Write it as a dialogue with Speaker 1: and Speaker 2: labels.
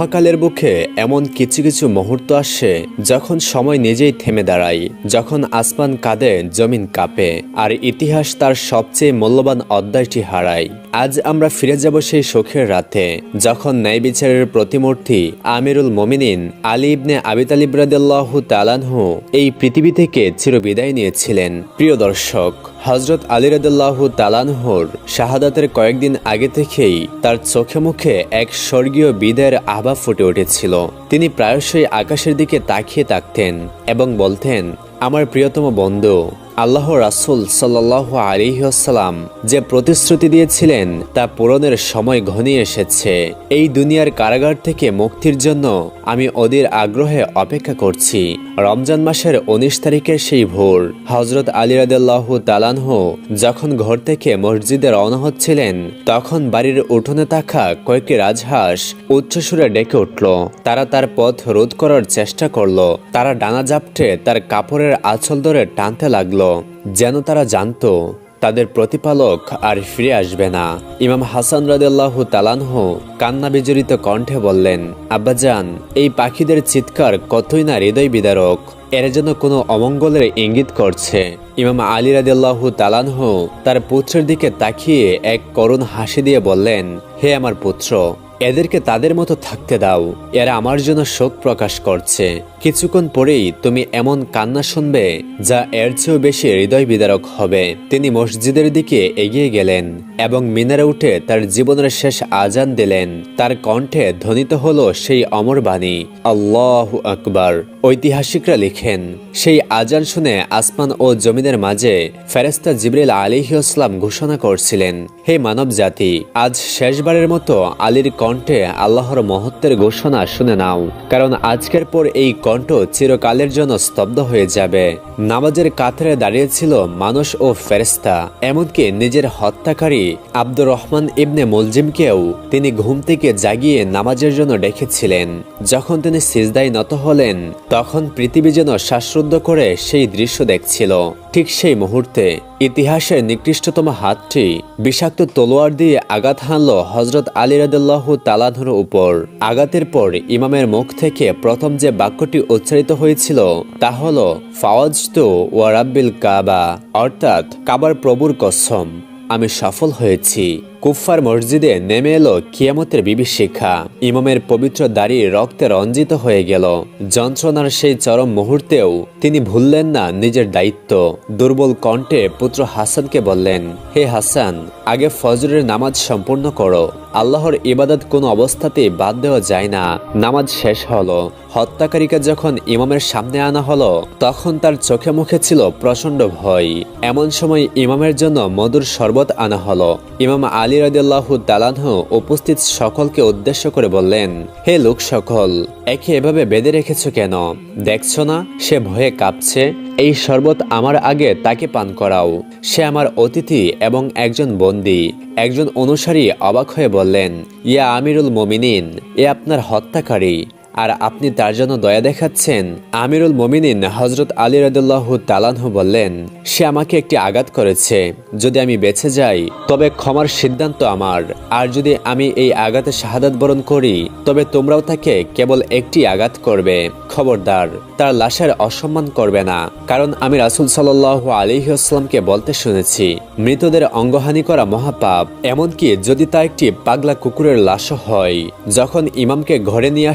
Speaker 1: মহাকালের বুকে এমন কিছু কিছু মুহূর্ত আসে যখন সময় নিজেই থেমে দাঁড়ায়, যখন আসমান কাঁদে, জমিন কাঁপে, আর ইতিহাস তার সবচেয়ে মূল্যবান অধ্যায়টি হারায়। আজ আমরা ফিরে যাব সেই সুখের রাতে, যখন ন্যায় বিচারের প্রতিমূর্তি আমিরুল মোমিনিন আলী ইবনে আবি তালানহু এই পৃথিবী থেকে চিরবিদায় নিয়েছিলেন। প্রিয় দর্শক হজরত আলী রদুল্লাহ তালানহর শাহাদাতের কয়েকদিন আগে থেকেই তার চোখে মুখে এক স্বর্গীয় বিদায়ের আভা ফুটে উঠেছিল। তিনি প্রায়শই আকাশের দিকে তাকিয়ে থাকতেন এবং বলতেন, আমার প্রিয়তম বন্ধু আল্লাহ রাসুল সাল্লাহ আলিহাসাল্লাম যে প্রতিশ্রুতি দিয়েছিলেন তা পূরণের সময় ঘনিয়ে এসেছে। এই দুনিয়ার কারাগার থেকে মুক্তির জন্য আমি ওদের আগ্রহে অপেক্ষা করছি। রমজান মাসের উনিশ তারিখের সেই ভোর হজরত আলী রাদেল্লাহ তালানহ যখন ঘর থেকে মসজিদে রওনা হচ্ছিলেন, তখন বাড়ির উঠোনে থাকা কয়েকটি রাজহাঁস উচ্চস্বরে ডেকে উঠল। তারা তার পথ রোধ করার চেষ্টা করল। তারা ডানা জাপটে তার কাপড়ের আঁচল ধরে টানতে লাগল। যেন তারা জানতো, তাদের প্রতিপালক আর ফিরে আসবে না। ইমাম হাসান রাদেল্লাহ তালানহ কান্না বিজড়িত কণ্ঠে বললেন, আব্বাজান, এই পাখিদের চিৎকার কতই না হৃদয় বিদারক। এর যেন কোনো অমঙ্গলের ইঙ্গিত করছে। ইমাম আলী রাদিল্লাহ তালানহ তার পুত্রের দিকে তাকিয়ে এক করুণ হাসি দিয়ে বললেন, হে আমার পুত্র এদেরকে তাদের মতো থাকতে দাও। এরা আমার জন্য শোক প্রকাশ করছে। কিছুক্ষণ পরেই তুমি এমন কান্না শুনবে, যা এর চেয়েও বেশি হৃদয় বিদারক হবে। তিনি মসজিদের দিকে এগিয়ে গেলেন এবং মিনারে উঠে তার জীবনের শেষ আজান দিলেন। তার কণ্ঠে ধ্বনিত হলো সেই অমর বাণী, আল্লাহ আকবার। ঐতিহাসিকরা লিখেন, সেই আজান শুনে আসমান ও জমিনের মাঝে ফেরেস্তা জিবরিল আলিহিউসলাম ঘোষণা করছিলেন, হে মানব জাতি আজ শেষবারের মতো আলীর কণ্ঠে আল্লাহর মহত্বের ঘোষণা শুনে নাও, কারণ আজকের পর এই কণ্ঠ চিরকালের জন্য স্তব্ধ হয়ে যাবে। নামাজের কাতারে দাঁড়িয়েছিল মানুষ ও ফেরেস্তা এমনকি নিজের হত্যাকারী আব্দুর রহমান ইবনে মুলজিমকেও তিনি ঘুম থেকে জাগিয়ে নামাজের জন্য ডেকেছিলেন। যখন তিনি সিজদায় নত হলেন, তখন পৃথিবী যেন শ্বাসরুদ্ধ করে সেই দৃশ্য দেখছিল। ঠিক সেই মুহূর্তে ইতিহাসের নিকৃষ্টতম হাতটি বিষাক্ত তলোয়ার দিয়ে আঘাত হানল হজরত আলী রাদুল্লাহ তালাধুর উপর। আঘাতের পর ইমামের মুখ থেকে প্রথম যে বাক্যটি উচ্চারিত হয়েছিল তা হল ফাওয়াজ তো ওয়ারাব্বিল কাবা অর্থাৎ কাবার প্রভুর কসম। আমি সফল হয়েছি। কুফফার মসজিদে নেমে এলো কিয়ামতের বিভীষিকা। ইমামের পবিত্র দাড়ি রক্তে রঞ্জিত হয়ে গেল। যন্ত্রণার সেই চরম মুহূর্তেও তিনি ভুললেন না নিজের দায়িত্ব। দুর্বল কণ্ঠে পুত্র হাসানকে বললেন, হে হাসান, আগে ফজরের নামাজ সম্পূর্ণ করো। আল্লাহর ইবাদত কোনো অবস্থাতেই বাদ দেওয়া যায় না। নামাজ শেষ হলো। হত্যাকারীকে যখন ইমামের সামনে আনা হলো, তখন তার চোখে মুখে ছিল প্রচণ্ড ভয়। এমন সময় ইমামের জন্য মধুর শরবত আনা হলো। ইমাম আলী রাদিয়াল্লাহ তালানহ উপস্থিত সকলকে উদ্দেশ্য করে বললেন, হে লোক সকল, একে এভাবে বেঁধে রেখেছ কেন? দেখছ না, সে ভয়ে কাঁপছে। এই শরবত আমার আগে তাকে পান করাও। সে আমার অতিথি এবং একজন বন্দী। একজন অনুসারী অবাক হয়ে বললেন, ইয়া আমিরুল মমিনিন, এ আপনার হত্যাকারী। আর আপনি তার জন্য দয়া দেখাচ্ছেন। আমিরুল মমিনিন হজরত আলী রদুল্লাহ তালানহু বললেন, সে আমাকে একটি আঘাত করেছে। যদি আমি বেঁচে যাই, তবে ক্ষমার সিদ্ধান্ত আমার। আর যদি আমি এই আঘাতে শাহাদাত বরণ করি, তবে তোমরাও তাকে কেবল একটি আঘাত করবে। খবরদার, তার লাশের অসম্মান করবে না। কারণ আমি রাসুল সাল্লাহ আলিহাস্লামকে বলতে শুনেছি, মৃতদের অঙ্গহানি করা মহাপাপ। এমনকি যদি তা একটি পাগলা কুকুরের লাশও হয়, যখন ইমামকে ঘরে নিয়ে